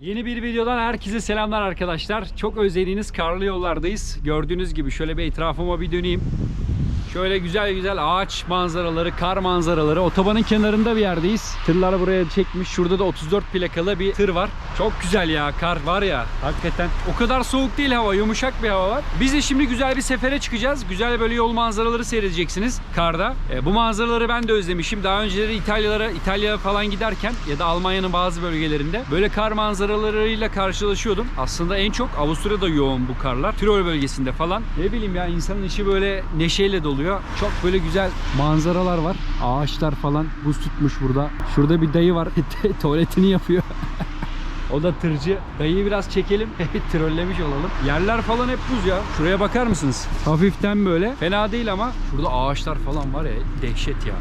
Yeni bir videodan herkese selamlar arkadaşlar. Çok özlediğiniz karlı yollardayız. Gördüğünüz gibi şöyle bir etrafıma bir döneyim. Şöyle güzel güzel ağaç manzaraları, kar manzaraları. Otobanın kenarında bir yerdeyiz. Tırlar buraya çekmiş. Şurada da 34 plakalı bir tır var. Çok güzel ya. Kar var ya. Hakikaten. O kadar soğuk değil hava. Yumuşak bir hava var. Biz de şimdi güzel bir sefere çıkacağız. Güzel böyle yol manzaraları seyredeceksiniz karda. E, bu manzaraları ben de özlemişim. Daha önceleri İtalyalara, İtalya'ya falan giderken ya da Almanya'nın bazı bölgelerinde böyle kar manzaralarıyla karşılaşıyordum. Aslında en çok Avusturya'da yoğun bu karlar. Tirol bölgesinde falan. Ne bileyim ya insanın içi böyle neşeyle doluyor. Çok böyle güzel manzaralar var. Ağaçlar falan buz tutmuş burada. Şurada bir dayı var. Tuvaletini yapıyor. O da tırcı. Dayıyı biraz çekelim. Trollemiş olalım. Yerler falan hep buz ya. Şuraya bakar mısınız? Hafiften böyle. Fena değil ama. Şurada ağaçlar falan var ya. Dehşet ya.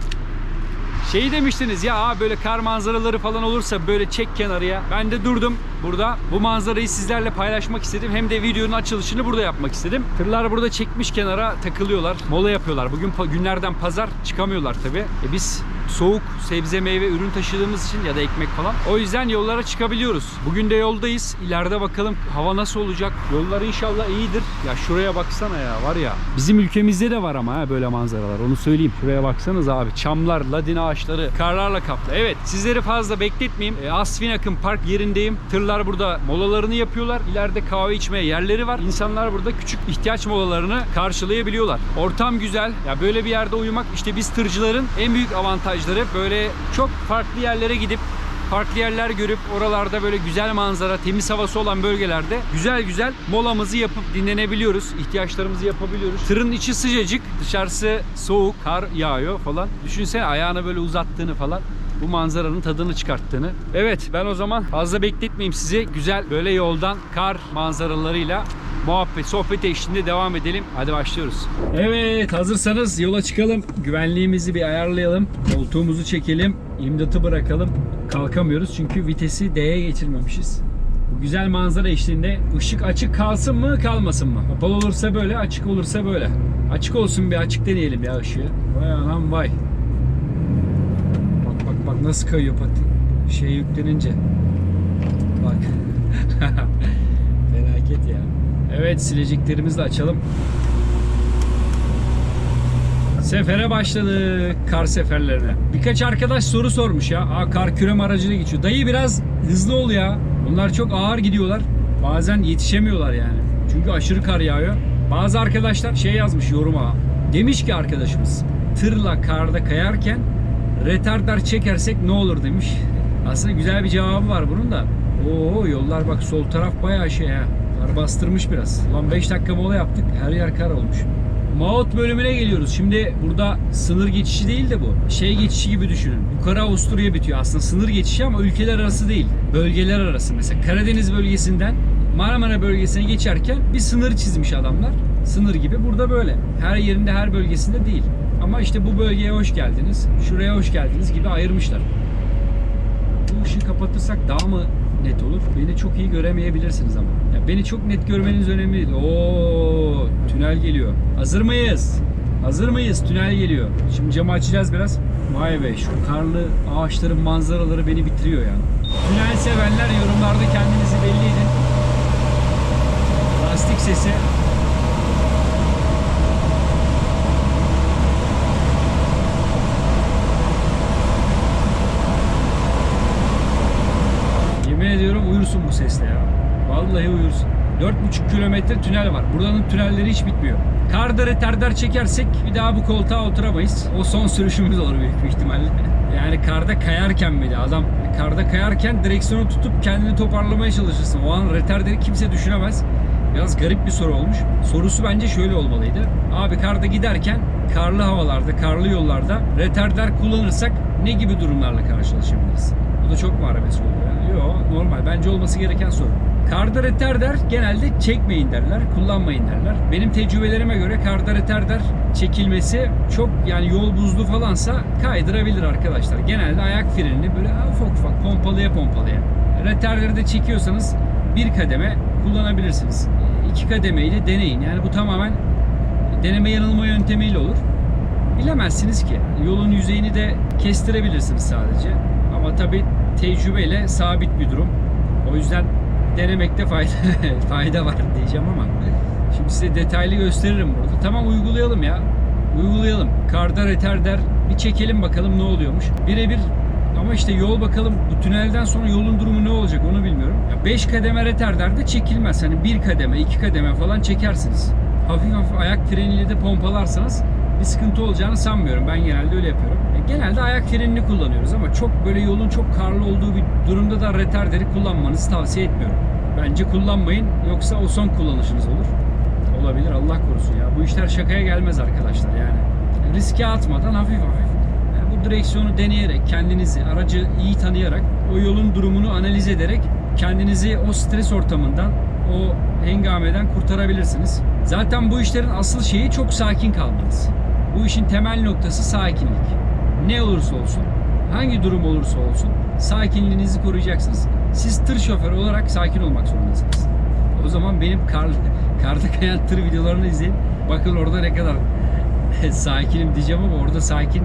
Şey demiştiniz ya "Aa, böyle kar manzaraları falan olursa böyle çek kenarıya. Ben de durdum burada. Bu manzarayı sizlerle paylaşmak istedim. Hem de videonun açılışını burada yapmak istedim. Tırlar burada çekmiş kenara takılıyorlar. Mola yapıyorlar. Bugün günlerden pazar çıkamıyorlar tabi. E biz soğuk sebze meyve ürün taşıdığımız için ya da ekmek falan. O yüzden yollara çıkabiliyoruz. Bugün de yoldayız. İleride bakalım hava nasıl olacak. Yollar inşallah iyidir. Ya şuraya baksana ya var ya. Bizim ülkemizde de var ama ha böyle manzaralar. Onu söyleyeyim. Şuraya baksanız abi. Çamlar, ladin ağaçları karlarla kaplı. Evet sizleri fazla bekletmeyeyim. E, Asfinak'ın park yerindeyim. Tırlar burada molalarını yapıyorlar. İleride kahve içmeye yerleri var. İnsanlar burada küçük ihtiyaç molalarını karşılayabiliyorlar. Ortam güzel. Ya böyle bir yerde uyumak işte biz tırcıların en büyük avantajları böyle çok farklı yerlere gidip farklı yerler görüp oralarda böyle güzel manzara, temiz havası olan bölgelerde güzel güzel molamızı yapıp dinlenebiliyoruz. ihtiyaçlarımızı yapabiliyoruz. Tırın içi sıcacık, dışarısı soğuk, kar yağıyor falan. Düşünsene ayağını böyle uzattığını falan bu manzaranın tadını çıkarttığını. Evet ben o zaman fazla bekletmeyeyim sizi. Güzel böyle yoldan kar manzaralarıyla muhabbet, sohbet eşliğinde devam edelim. Hadi başlıyoruz. Evet hazırsanız yola çıkalım. Güvenliğimizi bir ayarlayalım. Koltuğumuzu çekelim. İmdatı bırakalım. Kalkamıyoruz çünkü vitesi D'ye geçirmemişiz. Bu güzel manzara eşliğinde ışık açık kalsın mı kalmasın mı? Kapalı olursa böyle açık olursa böyle. Açık olsun bir açık deneyelim ya ışığı. Vay anam vay. Bak bak bak nasıl kayıyor pati. Şey yüklenince. Bak. Felaket ya. Evet sileceklerimizi de açalım. Sefere başladık kar seferlerine. Birkaç arkadaş soru sormuş ya. Aa, kar kürem aracıyla geçiyor. Dayı biraz hızlı ol ya. Bunlar çok ağır gidiyorlar. Bazen yetişemiyorlar yani. Çünkü aşırı kar yağıyor. Bazı arkadaşlar şey yazmış yoruma. Demiş ki arkadaşımız tırla karda kayarken retardar çekersek ne olur demiş. Aslında güzel bir cevabı var bunun da. Oo yollar bak sol taraf bayağı şey ha. Kar bastırmış biraz. Lan 5 dakika mola yaptık. Her yer kar olmuş. Maut bölümüne geliyoruz. Şimdi burada sınır geçişi değil de bu. Şey geçişi gibi düşünün. Yukarı Avusturya bitiyor. Aslında sınır geçişi ama ülkeler arası değil. Bölgeler arası. Mesela Karadeniz bölgesinden Marmara bölgesine geçerken bir sınır çizmiş adamlar. Sınır gibi. Burada böyle. Her yerinde her bölgesinde değil. Ama işte bu bölgeye hoş geldiniz. Şuraya hoş geldiniz gibi ayırmışlar. Bu ışığı kapatırsak daha mı net olur? Beni çok iyi göremeyebilirsiniz ama. Ya beni çok net görmeniz önemli değil. Oo, tünel geliyor. Hazır mıyız? Hazır mıyız? Tünel geliyor. Şimdi camı açacağız biraz. Vay be şu karlı ağaçların manzaraları beni bitiriyor ya. Tünel sevenler yorumlarda kendinizi belli edin. Lastik sesi. Yemin ediyorum uyursun bu sesle ya. Vallahi uyursun. 4,5 kilometre tünel var. Buranın tünelleri hiç bitmiyor. Kardarı terdar çekersek bir daha bu koltuğa oturamayız. O son sürüşümüz olur büyük bir ihtimalle. Yani karda kayarken bile adam karda kayarken direksiyonu tutup kendini toparlamaya çalışırsın. O an retarderi kimse düşünemez. Biraz garip bir soru olmuş. Sorusu bence şöyle olmalıydı. Abi karda giderken karlı havalarda, karlı yollarda retarder kullanırsak ne gibi durumlarla karşılaşabiliriz? Bu da çok mu arabesk oldu ya? Yok normal. Bence olması gereken soru. Karda retarder genelde çekmeyin derler, kullanmayın derler. Benim tecrübelerime göre karda retarder çekilmesi çok yani yol buzlu falansa kaydırabilir arkadaşlar. Genelde ayak frenini böyle ufak ufak pompalıya pompalıya. Retarderi de çekiyorsanız bir kademe kullanabilirsiniz. İki kademeyi de deneyin. Yani bu tamamen deneme yanılma yöntemiyle olur. Bilemezsiniz ki. Yolun yüzeyini de kestirebilirsiniz sadece. Ama tabi tecrübeyle sabit bir durum. O yüzden denemekte fayda fayda var diyeceğim ama şimdi size detaylı gösteririm burada. Tamam uygulayalım ya. Uygulayalım. Karda retarder bir çekelim bakalım ne oluyormuş. Birebir ama işte yol bakalım bu tünelden sonra yolun durumu ne olacak onu bilmiyorum. 5 kademe retarderde çekilmez. Hani bir kademe, iki kademe falan çekersiniz. Hafif hafif ayak freniyle de pompalarsanız bir sıkıntı olacağını sanmıyorum. Ben genelde öyle yapıyorum. Genelde ayak frenini kullanıyoruz ama çok böyle yolun çok karlı olduğu bir durumda da retarderi kullanmanızı tavsiye etmiyorum. Bence kullanmayın yoksa o son kullanışınız olur. Olabilir Allah korusun ya. Bu işler şakaya gelmez arkadaşlar yani. Riske atmadan hafif hafif yani bu direksiyonu deneyerek, kendinizi, aracı iyi tanıyarak, o yolun durumunu analiz ederek kendinizi o stres ortamından, o hengameden kurtarabilirsiniz. Zaten bu işlerin asıl şeyi çok sakin kalmanız. Bu işin temel noktası sakinlik. Ne olursa olsun, hangi durum olursa olsun sakinliğinizi koruyacaksınız. Siz tır şoförü olarak sakin olmak zorundasınız. O zaman benim kar, karda kayan tır videolarını izleyin. Bakın orada ne kadar sakinim diyeceğim ama orada sakin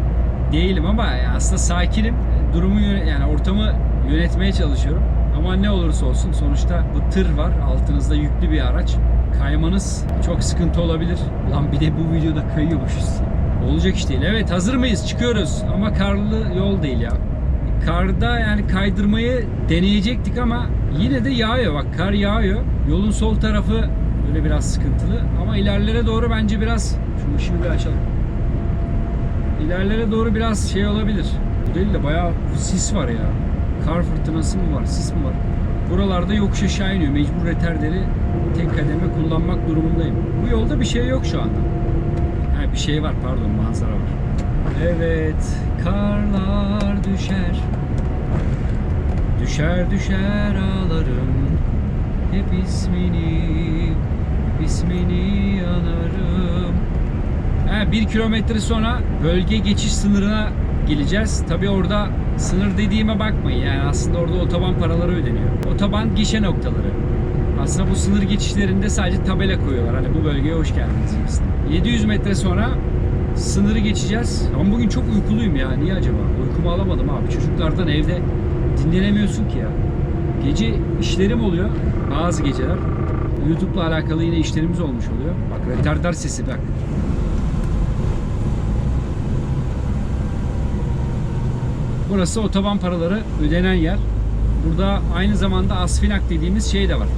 değilim ama aslında sakinim. Durumu yani ortamı yönetmeye çalışıyorum. Ama ne olursa olsun sonuçta bu tır var. Altınızda yüklü bir araç. Kaymanız çok sıkıntı olabilir. Lan bir de bu videoda kayıyormuşuz. Olacak iş değil. Evet hazır mıyız? Çıkıyoruz. Ama karlı yol değil ya. Karda yani kaydırmayı deneyecektik ama yine de yağıyor. Bak kar yağıyor. Yolun sol tarafı böyle biraz sıkıntılı. Ama ilerlere doğru bence biraz şu ışığı bir açalım. İlerlere doğru biraz şey olabilir. Bu değil de bayağı sis var ya. Kar fırtınası mı var, sis mi var? Buralarda yokuş aşağı iniyor. Mecbur retarderi tek kademe kullanmak durumundayım. Bu yolda bir şey yok şu anda. Bir şey var pardon manzara var. Evet karlar düşer. Düşer düşer ağlarım. Hep ismini, ismini anarım. Ha, bir kilometre sonra bölge geçiş sınırına geleceğiz. Tabi orada sınır dediğime bakmayın yani aslında orada otoban paraları ödeniyor. Otoban gişe noktaları. Aslında bu sınır geçişlerinde sadece tabela koyuyorlar. Hani bu bölgeye hoş geldiniz gibisinden. 700 metre sonra sınırı geçeceğiz. Ama bugün çok uykuluyum ya. Niye acaba? Uykumu alamadım abi. Çocuklardan evde dinlenemiyorsun ki ya. Gece işlerim oluyor. Bazı geceler. YouTube'la alakalı yine işlerimiz olmuş oluyor. Bak retardar sesi bak. Burası otoban paraları ödenen yer. Burada aynı zamanda asfinak dediğimiz şey de var.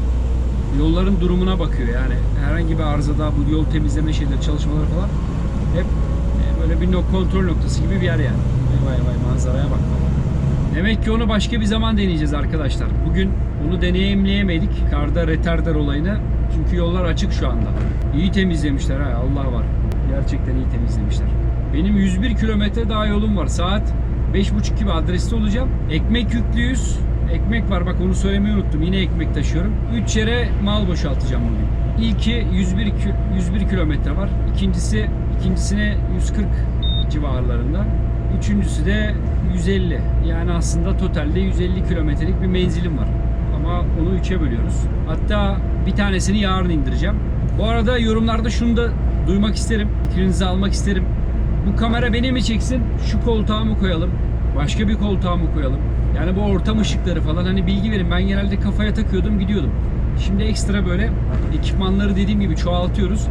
Yolların durumuna bakıyor yani herhangi bir arızada bu yol temizleme şeyleri çalışmaları falan hep e, böyle bir nok- kontrol noktası gibi bir yer yani. Vay vay manzaraya bak. Demek ki onu başka bir zaman deneyeceğiz arkadaşlar. Bugün onu deneyimleyemedik. Karda retarder olayını. Çünkü yollar açık şu anda. İyi temizlemişler ha Allah var. Gerçekten iyi temizlemişler. Benim 101 kilometre daha yolum var. Saat 5.30 gibi adreste olacağım. Ekmek yüklüyüz. Ekmek var bak onu söylemeyi unuttum. Yine ekmek taşıyorum. 3 yere mal boşaltacağım bugün. İlki 101 kü- 101 kilometre var. İkincisi ikincisine 140 civarlarında. Üçüncüsü de 150. Yani aslında totalde 150 kilometrelik bir menzilim var. Ama onu 3'e bölüyoruz. Hatta bir tanesini yarın indireceğim. Bu arada yorumlarda şunu da duymak isterim. Fikrinizi almak isterim. Bu kamera beni mi çeksin? Şu koltuğa mı koyalım? Başka bir koltuğa mı koyalım? Yani bu ortam ışıkları falan hani bilgi verin. Ben genelde kafaya takıyordum gidiyordum. Şimdi ekstra böyle ekipmanları dediğim gibi çoğaltıyoruz.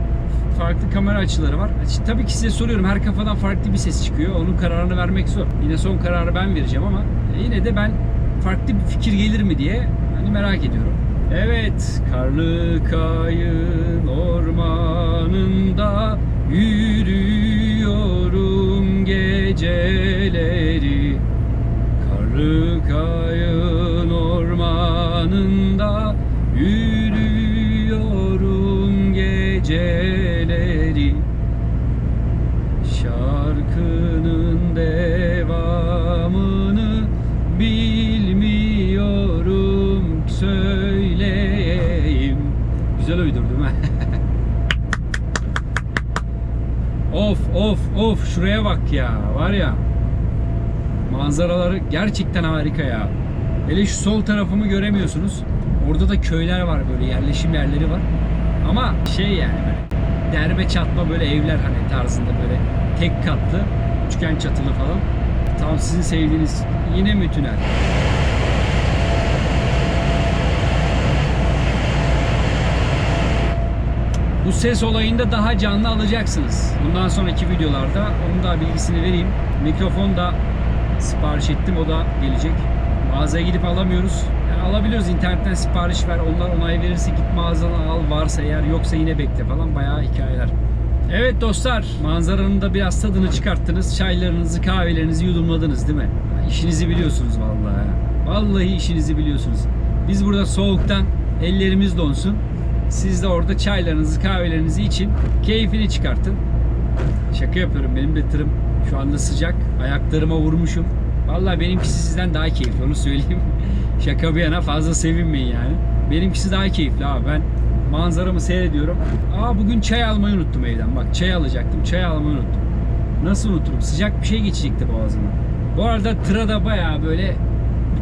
Farklı kamera açıları var. Şimdi tabii ki size soruyorum her kafadan farklı bir ses çıkıyor. Onun kararını vermek zor. Yine son kararı ben vereceğim ama yine de ben farklı bir fikir gelir mi diye hani merak ediyorum. Evet, karlı kayın ormanında yürüyorum geceleri. Kayın ormanında yürüyorum geceleri. Şarkının devamını bilmiyorum söyleyeyim. Güzel uydurdum ha. of of of şuraya bak ya var ya. Manzaraları gerçekten harika ya. Hele şu sol tarafımı göremiyorsunuz. Orada da köyler var böyle yerleşim yerleri var. Ama şey yani böyle derbe çatma böyle evler hani tarzında böyle tek katlı üçgen çatılı falan. Tam sizin sevdiğiniz yine mi tünel? Bu ses olayında daha canlı alacaksınız. Bundan sonraki videolarda onun da bilgisini vereyim. Mikrofon da sipariş ettim o da gelecek. Mağazaya gidip alamıyoruz. Yani alabiliyoruz internetten sipariş ver. Onlar onay verirse git mağazadan al varsa eğer yoksa yine bekle falan bayağı hikayeler. Evet dostlar manzaranın da biraz tadını çıkarttınız. Çaylarınızı kahvelerinizi yudumladınız değil mi? İşinizi biliyorsunuz vallahi. Vallahi işinizi biliyorsunuz. Biz burada soğuktan ellerimiz donsun. Siz de orada çaylarınızı kahvelerinizi için keyfini çıkartın. Şaka yapıyorum benim de tırım şu anda sıcak. Ayaklarıma vurmuşum. Vallahi benimkisi sizden daha keyifli onu söyleyeyim. Şaka bir yana fazla sevinmeyin yani. Benimkisi daha keyifli abi ben manzaramı seyrediyorum. Aa bugün çay almayı unuttum evden. Bak çay alacaktım. Çay almayı unuttum. Nasıl unuturum? Sıcak bir şey geçecekti boğazıma. Bu arada tıra da bayağı böyle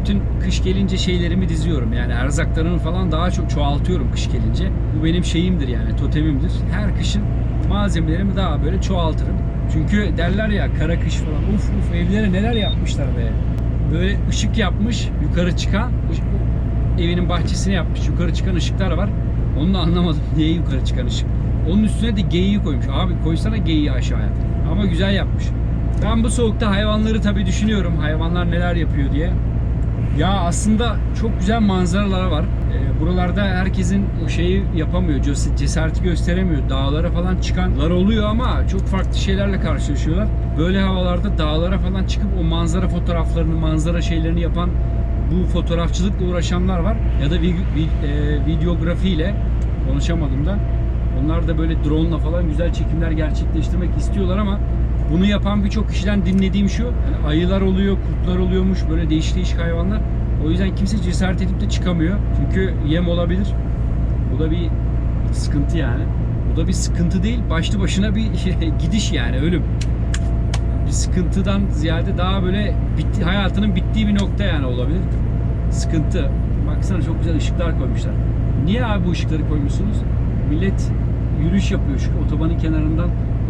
bütün kış gelince şeylerimi diziyorum. Yani erzaklarımı falan daha çok çoğaltıyorum kış gelince. Bu benim şeyimdir yani totemimdir. Her kışın malzemelerimi daha böyle çoğaltırım. Çünkü derler ya kara kış falan. Uf uf evlere neler yapmışlar be. Böyle ışık yapmış yukarı çıkan. Evinin bahçesine yapmış yukarı çıkan ışıklar var. Onu da anlamadım. Niye yukarı çıkan ışık? Onun üstüne de geyiği koymuş. Abi koysana geyiği aşağıya. Ama güzel yapmış. Ben bu soğukta hayvanları tabii düşünüyorum. Hayvanlar neler yapıyor diye. Ya aslında çok güzel manzaralar var. Ee, buralarda herkesin o şeyi yapamıyor, ces- cesareti gösteremiyor. Dağlara falan çıkanlar oluyor ama çok farklı şeylerle karşılaşıyorlar. Böyle havalarda dağlara falan çıkıp o manzara fotoğraflarını, manzara şeylerini yapan bu fotoğrafçılıkla uğraşanlar var. Ya da e, videografiyle konuşamadım da. Onlar da böyle drone ile falan güzel çekimler gerçekleştirmek istiyorlar ama bunu yapan birçok kişiden dinlediğim şu. Yani ayılar oluyor, kurtlar oluyormuş, böyle değişik değişik hayvanlar. O yüzden kimse cesaret edip de çıkamıyor. Çünkü yem olabilir. Bu da bir sıkıntı yani. Bu da bir sıkıntı değil, başlı başına bir gidiş yani ölüm. Bir sıkıntıdan ziyade daha böyle bitti, hayatının bittiği bir nokta yani olabilir. Sıkıntı. Baksana çok güzel ışıklar koymuşlar. Niye abi bu ışıkları koymuşsunuz? Millet yürüyüş yapıyor şu otobanın kenarından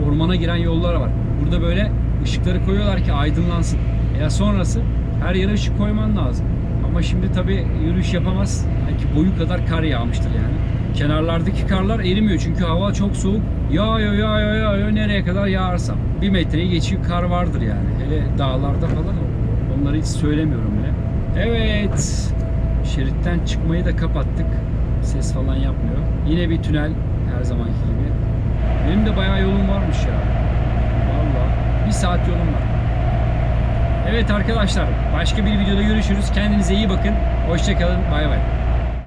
ormana giren yollar var. Burada böyle ışıkları koyuyorlar ki aydınlansın. Ya sonrası her yere ışık koyman lazım. Ama şimdi tabi yürüyüş yapamaz. Belki boyu kadar kar yağmıştır yani. Kenarlardaki karlar erimiyor çünkü hava çok soğuk. Yağıyor yağıyor yağıyor nereye kadar yağarsa. Bir metreyi geçiyor kar vardır yani. Hele dağlarda falan onları hiç söylemiyorum bile. Evet. Şeritten çıkmayı da kapattık. Ses falan yapmıyor. Yine bir tünel her zamanki gibi. Benim de bayağı yolum varmış ya. Vallahi bir saat yolum var. Evet arkadaşlar başka bir videoda görüşürüz. Kendinize iyi bakın. Hoşçakalın. Bay bay.